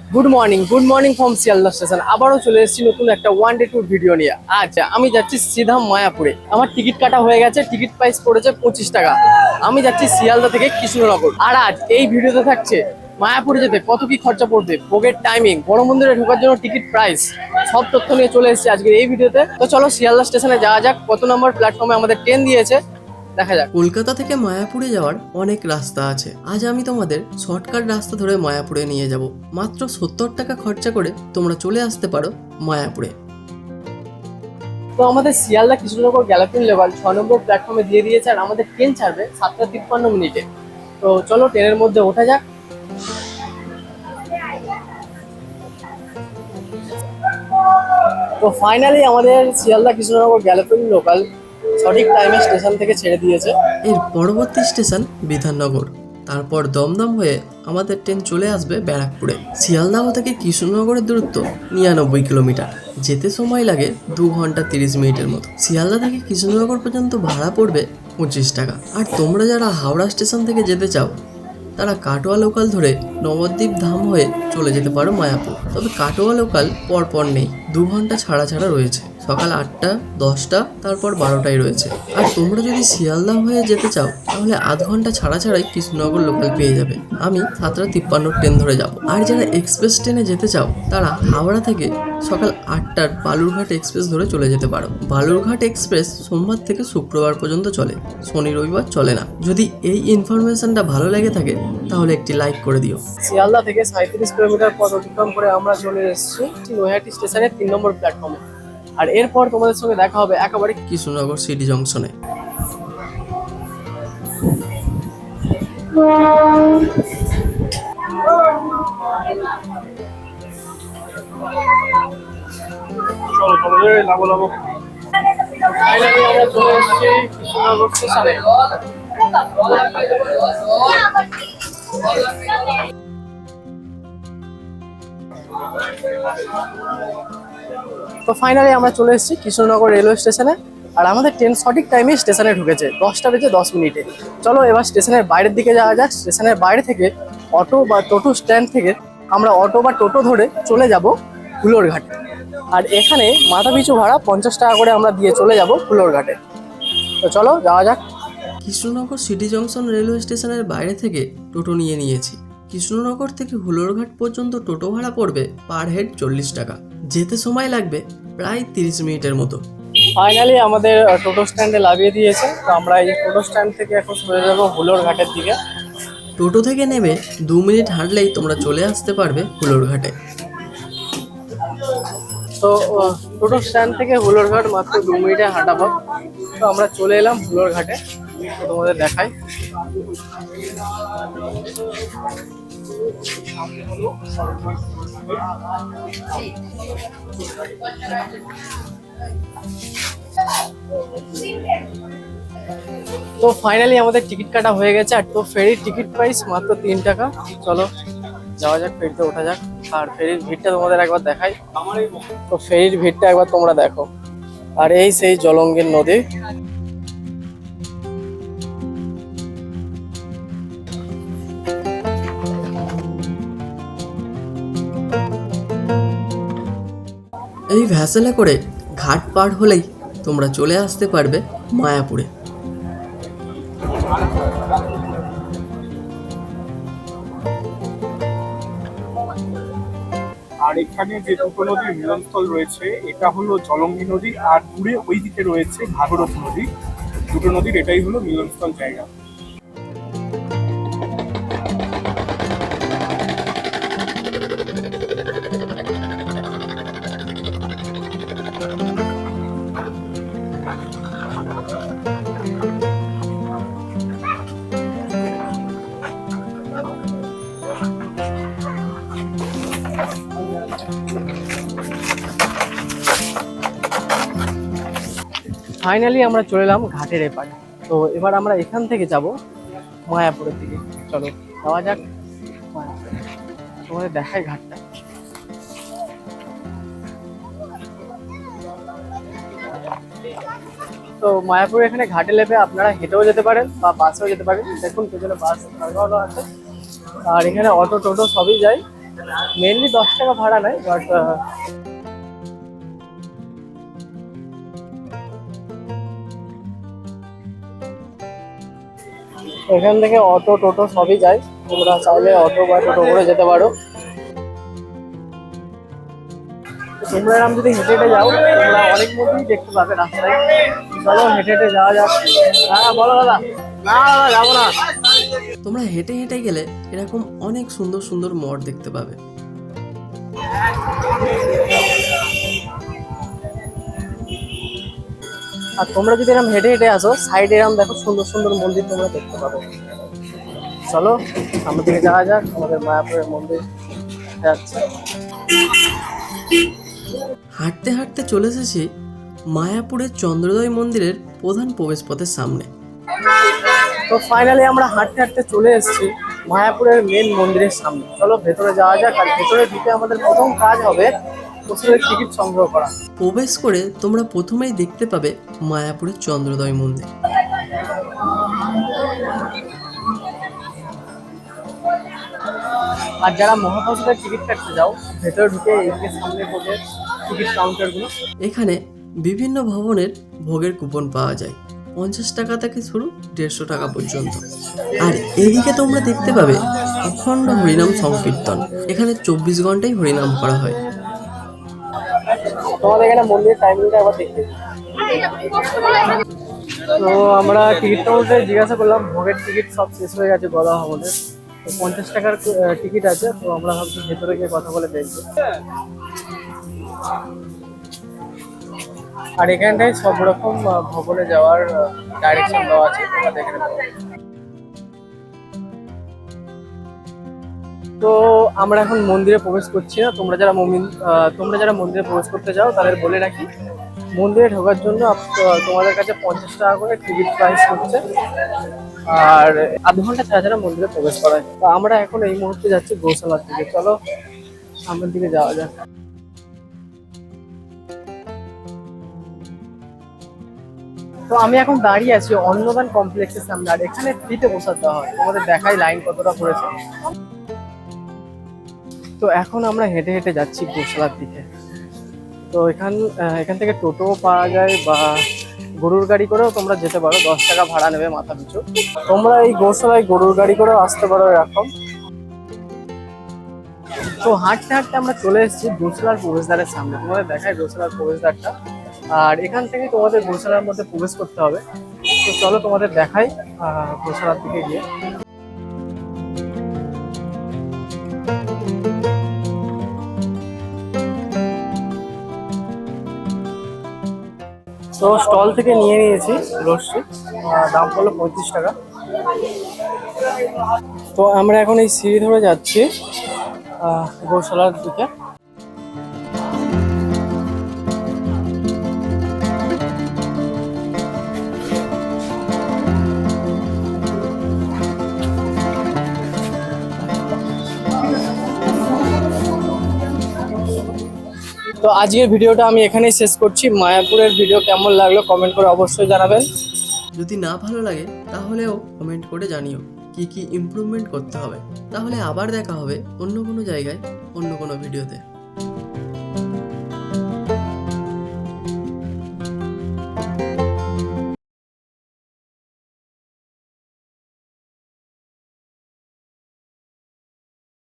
Good morning good morning from Sealdah station আবারও চলে এসেছি নতুন একটা ওয়ান ডে ট্যুর ভিডিও নিয়ে। আচ্ছা আমি যাচ্ছি সিধা মায়াপুরে। আমার টিকিট কাটা হয়ে গেছে টিকিট প্রাইস পড়েছে পঁচিশ টাকা। আমি যাচ্ছি শিয়ালদা থেকে কৃষ্ণনগর। আর আজ এই ভিডিওতে থাকছে মায়াপুরে যেতে। কত কি খরচা পড়বে? ভোগের টাইমিং বড় মন্দিরে ঢোকার জন্য টিকিট প্রাইস সব তথ্য নিয়ে চলে এসেছি আজকের এই ভিডিওতে তো। চলো শিয়ালদা স্টেশনে যাওয়া যাক। কত নম্বর প্ল্যাটফর্মে আমাদের ট্রেন দিয়েছে। দেখা যাক। কলকাতা থেকে মায়াপুরে যাওয়ার অনেক রাস্তা আছে। আজ আমি তোমাদের শর্টকাট রাস্তা ধরে মায়াপুরে নিয়ে যাব। মাত্র সত্তর টাকা খরচা করে তোমরা চলে আসতে পারো মায়াপুরে। তো আমাদের শিয়ালদা কৃষ্ণনগর গ্যালাপিন লেভেল ছ নম্বর প্ল্যাটফর্মে দিয়ে দিয়েছে আর আমাদের ট্রেন ছাড়বে সাতটা তিপ্পান্ন মিনিটে। তো চলো ট্রেনের মধ্যে ওঠা যাক। তো ফাইনালি আমাদের শিয়ালদা কৃষ্ণনগর গ্যালাপিন লোকাল সঠিক টাইমে স্টেশন থেকে ছেড়ে দিয়েছে। এর পরবর্তী স্টেশন বিধাননগর। তারপর দমদম হয়ে আমাদের ট্রেন চলে আসবে ব্যারাকপুরে। শিয়ালদাহ থেকে কৃষ্ণনগরের দূরত্ব নিরানব্বই কিলোমিটার। যেতে সময় লাগে দু ঘণ্টা তিরিশ মিনিটের মতো। শিয়ালদা থেকে কৃষ্ণনগর পর্যন্ত ভাড়া পড়বে পঁচিশ টাকা। আর তোমরা যারা হাওড়া স্টেশন থেকে যেতে চাও, তারা কাটোয়া লোকাল ধরে নবদ্বীপ ধাম হয়ে চলে যেতে পারো মায়াপুর। তবে কাটোয়া লোকাল পরপর নেই। দু ঘণ্টা ছাড়া ছাড়া রয়েছে। সকাল আটটা, দশটা, তারপর বারোটায় রয়েছে। আর তোমরা যদি শিয়ালদা হয়ে যেতে চাও, তাহলে আধ ঘণ্টা ছাড়া ছাড়াই কৃষ্ণনগর লোকাল পেয়ে যাবে। আমি সাতটা তিপ্পান্ন ট্রেন ধরে যাব। আর যারা এক্সপ্রেস ট্রেনে যেতে চাও, তারা হাওড়া থেকে সকাল আটটার বালুরঘাট এক্সপ্রেস ধরে চলে যেতে পারো। বালুরঘাট এক্সপ্রেস সোমবার থেকে শুক্রবার পর্যন্ত চলে। শনি, রবিবার চলে না। যদি এই ইনফরমেশনটা ভালো লেগে থাকে, তাহলে একটি লাইক করে দিও। শিয়ালদা থেকে সাঁত্রিশ কিলোমিটার পথ অতিক্রম করে আমরা চলে এসেছি নৈহাটি স্টেশনের তিন নম্বর প্ল্যাটফর্মে আর এরপর তোমাদের সঙ্গে দেখা হবে একেবারে কৃষ্ণনগর সিটি জংশনে। তো ফাইনালি আমরা চলে এসেছি কৃষ্ণনগর রেলওয়ে স্টেশনে আর আমাদের ট্রেন সঠিক টাইমে স্টেশনে ঢুকেছে, দশটা বেজে দশ মিনিটে। চলো এবার স্টেশনের বাইরের দিকে যাওয়া যাক। স্টেশনের বাইরে থেকে অটো বা টোটো স্ট্যান্ড থেকে আমরা অটো বা টোটো ধরে চলে যাব হুলোরঘাটে। আর এখানে মাথা পিছু ভাড়া পঞ্চাশ টাকা করে আমরা দিয়ে চলে যাব হুলোরঘাটে। তো চলো যাওয়া যাক। কৃষ্ণনগর সিটি জংশন রেলওয়ে স্টেশনের বাইরে থেকে টোটো নিয়ে নিয়েছি। কৃষ্ণনগর থেকে হুলোরঘাট পর্যন্ত টোটো ভাড়া পড়বে পার হেড চল্লিশ টাকা। যেতে সময় লাগবে প্রায় তিরিশ মিনিটের মতো। ফাইনালি আমাদের টোটো স্ট্যান্ডে লাগিয়ে দিয়েছে। তো আমরা এই টোটো স্ট্যান্ড থেকে এখন সরে যাব হুলোর ঘাটের দিকে। টোটো থেকে নেমে দু মিনিট হাঁটলেই তোমরা চলে আসতে পারবে হুলোরঘাটে তো টোটো স্ট্যান্ড থেকে হুলোর ঘাট মাত্র দু মিনিটে হাঁটা পথ তো আমরা চলে এলাম হুলোর ঘাটে। তোমাদের দেখাই। তো ফাইনালি আমাদের টিকিট কাটা হয়ে গেছে, আর তো ফেরির টিকিট প্রাইস মাত্র তিন টাকা। চলো, যাওয়া যাক ফেরিতে ওঠা যাক। আর ফেরির ভিড়টা তোমাদের একবার দেখাই। তো ফেরির ভিড়টা একবার তোমরা দেখো। আর এই সেই জলঙ্গের নদী। ভ্যাসেলে করে ঘাট পার হলেই তোমরা চলে আসতে পারবে মায়াপুরে। আর এখানে যে দুটো নদীর মিলনস্থল রয়েছে, এটা হলো জলঙ্গি নদী, আর দূরে ওই দিকে রয়েছে ভাগরথী নদী। দুটো নদীর এটাই হলো মিলনস্থল জায়গা। ফাইনালি আমরা চলে এলাম ঘাটের এপারে। তো এবার আমরা এখান থেকে যাব মায়াপুরের দিকে। চলো, যাওয়া যাক। তোমাদের দেখায় ঘাটটা। তো মায়াপুর এখানে ঘাটে লেপে আপনারা হেঁটেও যেতে পারেন বা বাসেও যেতে পারেন। দেখুন, পেছনে বাস আছে। আর এখানে অটো টোটো সবই যায়। মেনলি দশ টাকা ভাড়া নেয় বাট এখান থেকে অটো, টোটো সবই যায়। তোমরা চাইলে অটো বা টোটো করে যেতে পারো। তোমরা যদি হেঁটে হেঁটে যাও, তোমরা অনেক মধ্যেই দেখতে পাবে রাস্তায়। চলো হেঁটে হেঁটে যাওয়া যাক। হ্যাঁ বলো দাদা। না, দাদা, যাব না। তোমরা হেঁটে হেঁটে গেলে এরকম অনেক সুন্দর সুন্দর মঠ দেখতে পাবে। আর তোমরা যদি এরকম হেঁটে হেঁটে আসো সাইডে এরকম দেখো সুন্দর সুন্দর মন্দির তোমরা দেখতে পাবো। চলো সামনের দিকে যাওয়া যাক আমাদের মায়াপুরের মন্দির যাচ্ছে। হাঁটতে হাঁটতে চলে এসেছি মায়াপুরের চন্দ্রোদয় মন্দিরের প্রধান প্রবেশপথের সামনে। তো ফাইনালি আমরা হাঁটতে হাঁটতে চলে এসেছি মায়াপুরের মেন মন্দিরের সামনে। চলো ভেতরে যাওয়া যাক আর ভেতরে ঢুকে আমাদের প্রথম কাজ হবে প্রচুরের টিকিট সংগ্রহ করা। প্রবেশ করে তোমরা প্রথমেই দেখতে পাবে মায়াপুরের চন্দ্রোদয় মন্দির। আর যারা মহাপ্রসাদের টিকিট কাটতে যাও ভেতরে ঢুকে এদিকে সামনে পড়ে টিকিট কাউন্টারগুলো। এখানে বিভিন্ন ভবনের ভোগের কুপন পাওয়া যায়। পঞ্চাশ টাকা থেকে শুরু দেড়শো টাকা পর্যন্ত। আর এদিকে তোমরা দেখতে পাবে অখণ্ড হরিনাম সংকীর্তন। এখানে চব্বিশ ঘন্টাই হরিনাম করা হয়। তোমাদের এখানে মন্দিরের টাইমিংটা আবার দেখতে তো আমরা টিকিটটা কাউন্টারে জিজ্ঞাসা করলাম, ভোগের টিকিট সব শেষ হয়ে গেছে বলা আমাদের তো পঞ্চাশ টাকার টিকিট আছে, তো আমরা ভাবছি ভেতরে গিয়ে কথা বলে দেখব। আর এখানটায় সব রকম ভবনে যাওয়ার ডাইরেকশন দেওয়া আছে, তোমরা দেখে তো আমরা এখন মন্দিরে প্রবেশ করছি না। তোমরা যারা মমিন তোমরা যারা মন্দিরে প্রবেশ করতে চাও, তাদের বলে রাখি, মন্দিরে ঢোকার জন্য তোমাদের কাছে পঞ্চাশ টাকা করে টিকিট প্রাইস হচ্ছে। আর আধ ঘণ্টা ছাড়া ছাড়া মন্দিরে প্রবেশ করায় তো আমরা এখন এই মুহূর্তে যাচ্ছি গৌশালার দিকে। চলো, সামনের দিকে যাওয়া যাক। তো আমি এখন দাঁড়িয়ে আছি অন্নদান কমপ্লেক্সের সামনে, আর এখানে ফ্রিতে দেওয়া হয়। তোমাদের দেখাই লাইন কতটা পড়েছে। তো এখন আমরা হেঁটে হেঁটে যাচ্ছি গোশালার দিকে। তো এখান এখান থেকে টোটো পাওয়া যায় বা গরুর গাড়ি করেও তোমরা যেতে পারো দশ টাকা ভাড়া নেবে মাথা পিছু। তোমরা এই গোশালায় গরুর গাড়ি করেও আসতে পারো এরকম। তো হাঁটতে হাঁটতে আমরা চলে এসেছি গোশালার প্রবেশদ্বারের সামনে। তোমাদের দেখায় গোশালার প্রবেশদ্বারটা। আর এখান থেকে তোমাদের গোশালার মধ্যে প্রবেশ করতে হবে। তো চলো তোমাদের দেখাই আহ, গোশালার দিকে গিয়ে। স্টল থেকে নিয়ে নিয়েছি লস্যি দাম পড়ল পঁয়ত্রিশ টাকা। তো আমরা এখন এই সিঁড়ি ধরে যাচ্ছি গোশালার গৌশালার দিকে। তো আজকের ভিডিওটা আমি এখানেই শেষ করছি। মায়াপুরের ভিডিও কেমন লাগল কমেন্ট করে অবশ্যই জানাবেন। যদি না ভালো লাগে, তাহলেও কমেন্ট করে জানিও কি কি ইমপ্রুভমেন্ট করতে হবে। তাহলে আবার দেখা হবে অন্য কোনো জায়গায়, অন্য কোনো ভিডিওতে